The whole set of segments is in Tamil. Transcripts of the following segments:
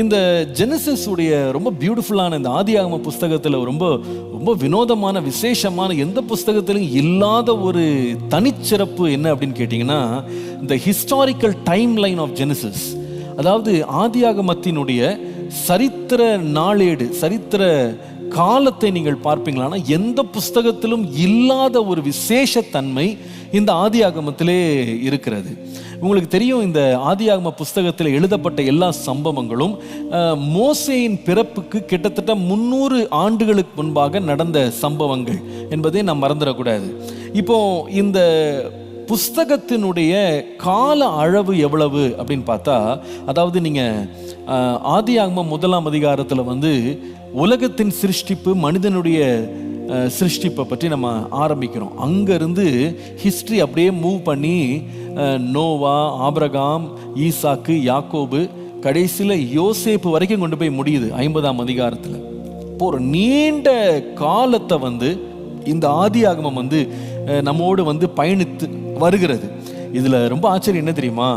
இந்த ஜெனசிஸ் உடைய ரொம்ப பியூட்டிஃபுல்லான இந்த ஆதியாகம புஸ்தகத்தில் ரொம்ப ரொம்ப வினோதமான விசேஷமான எந்த புஸ்தகத்திலும் இல்லாத ஒரு தனிச்சிறப்பு என்ன அப்படின்னு கேட்டிங்கன்னா இந்த historical time line of Genesis அதாவது ஆதியாகமத்தினுடைய சரித்திர நாளேடு சரித்திர காலத்தை நீங்கள் பார்ப்பீங்களானா எந்த புஸ்தகத்திலும் இல்லாத ஒரு விசேஷத்தன்மை இந்த ஆதி ஆகமத்திலே இருக்கிறது. உங்களுக்கு தெரியும் இந்த ஆதியாகம புஸ்தகத்தில் எழுதப்பட்ட எல்லா சம்பவங்களும் மோசையின் பிறப்புக்கு கிட்டத்தட்ட முந்நூறு ஆண்டுகளுக்கு முன்பாக நடந்த சம்பவங்கள் என்பதை நாம் மறந்துடக்கூடாது. இப்போ இந்த புஸ்தகத்தினுடைய கால அளவு எவ்வளவு அப்படின்னு பார்த்தா அதாவது நீங்கள் ஆதியாகம முதலாம் அதிகாரத்தில் வந்து உலகத்தின் சிருஷ்டிப்பு மனிதனுடைய சிருஷ்டிப்பை பற்றி நம்ம ஆரம்பிக்கிறோம். அங்கேருந்து ஹிஸ்ட்ரி அப்படியே மூவ் பண்ணி நோவா ஆபிரகாம் ஈசாக்கு யாக்கோபு கடைசியில் யோசேப்பு வரைக்கும் கொண்டு போய் முடியுது ஐம்பதாம் அதிகாரத்தில். இப்போ ஒரு நீண்ட காலத்தை வந்து இந்த ஆதி ஆகமம் வந்து நம்மோடு வந்து பயணித்து வருகிறது. இதில் ரொம்ப ஆச்சரியம் என்ன தெரியுமா?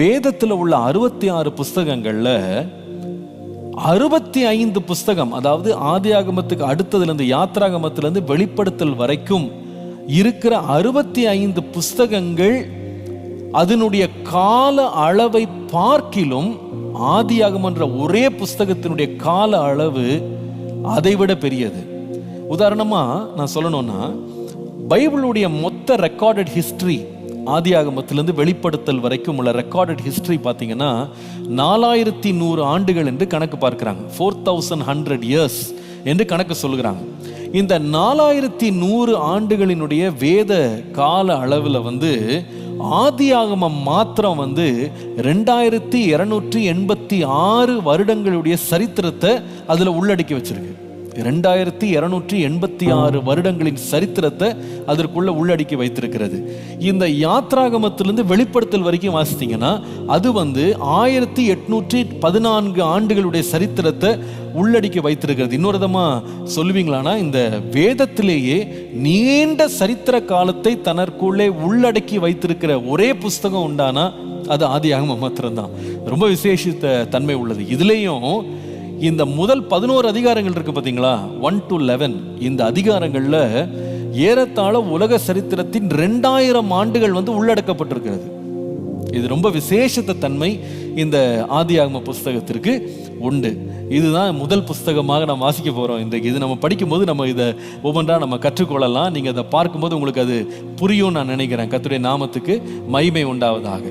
வேதத்தில் உள்ள அறுபத்தி ஆறு புஸ்தகங்களில் அறுபத்தி ஐந்து புஸ்தகம் அதாவது ஆதி ஆகமத்துக்கு அடுத்ததுலேருந்து யாத்ராகமத்திலேருந்து வெளிப்படுத்தல் வரைக்கும் இருக்கிற அறுபத்தி ஐந்து புஸ்தகங்கள் அதனுடைய கால அளவை பார்க்கிலும் ஆதியாகமம் என்ற ஒரே புஸ்தகத்தினுடைய கால அளவு அதைவிட பெரியது. உதாரணமாக நான் சொல்லணும்னா பைபிளுடைய மொத்த ரெக்கார்டட் ஹிஸ்ட்ரி ஆதியாகமத்திலிருந்து வெளிப்படுத்தல் வரைக்கும் உள்ள ரெக்கார்டட் ஹிஸ்ட்ரி பார்த்தீங்கன்னா நாலாயிரத்தி நூறு ஆண்டுகள் என்று கணக்கு பார்க்குறாங்க. ஃபோர் தௌசண்ட் ஹண்ட்ரட் இயர்ஸ் என்று கணக்கு சொல்லுகிறாங்க. இந்த நாலாயிரத்தி நூறு ஆண்டுகளினுடைய வேத கால அளவில் வந்து ஆதியாகமம் மாத்திரம் வந்து ரெண்டாயிரத்தி இரநூற்றி எண்பத்தி ஆறு வருடங்களுடைய சரித்திரத்தை அதில் உள்ளடக்கி வச்சிருக்கு. ரெண்டாயிரத்தி இரநூற்றி எண்பத்தி ஆறு வருடங்களின் சரித்திரத்தை அதற்குள்ள உள்ளடக்கி வைத்திருக்கிறது. இந்த யாத்ராகமத்திலிருந்து வெளிப்படுத்தல் வரைக்கும் வாசித்தீங்கன்னா அது வந்து ஆயிரத்தி எட்நூற்றி பதினான்கு ஆண்டுகளுடைய சரித்திரத்தை உள்ளடக்கி வைத்திருக்கிறது. இன்னொரு விதமாக சொல்லுவீங்களானா இந்த வேதத்திலேயே நீண்ட சரித்திர காலத்தை தனக்குள்ளே உள்ளடக்கி வைத்திருக்கிற ஒரே புஸ்தகம் உண்டானா அது ஆதியாகம மாத்திரம்தான். ரொம்ப விசேஷித்த தன்மை உள்ளது. இதுலேயும் இந்த முதல் பதினோரு அதிகாரங்கள் இருக்கு பார்த்தீங்களா ஒன் டு லெவன் இந்த அதிகாரங்களில் ஏறத்தாழ உலக சரித்திரத்தின் ரெண்டாயிரம் ஆண்டுகள் வந்து உள்ளடக்கப்பட்டிருக்கிறது. இது ரொம்ப விசேஷத்த தன்மை இந்த ஆதி ஆகம புஸ்தகத்திற்கு உண்டு. இதுதான் முதல் புஸ்தகமாக நம்ம வாசிக்க போகிறோம் இன்றைக்கு. இது நம்ம படிக்கும்போது நம்ம இதை ஒவ்வொன்றா நம்ம கற்றுக்கொள்ளலாம். நீங்கள் அதை பார்க்கும்போது உங்களுக்கு அது புரியும் நான் நினைக்கிறேன். கத்துடைய நாமத்துக்கு மகிமை உண்டாவதாக.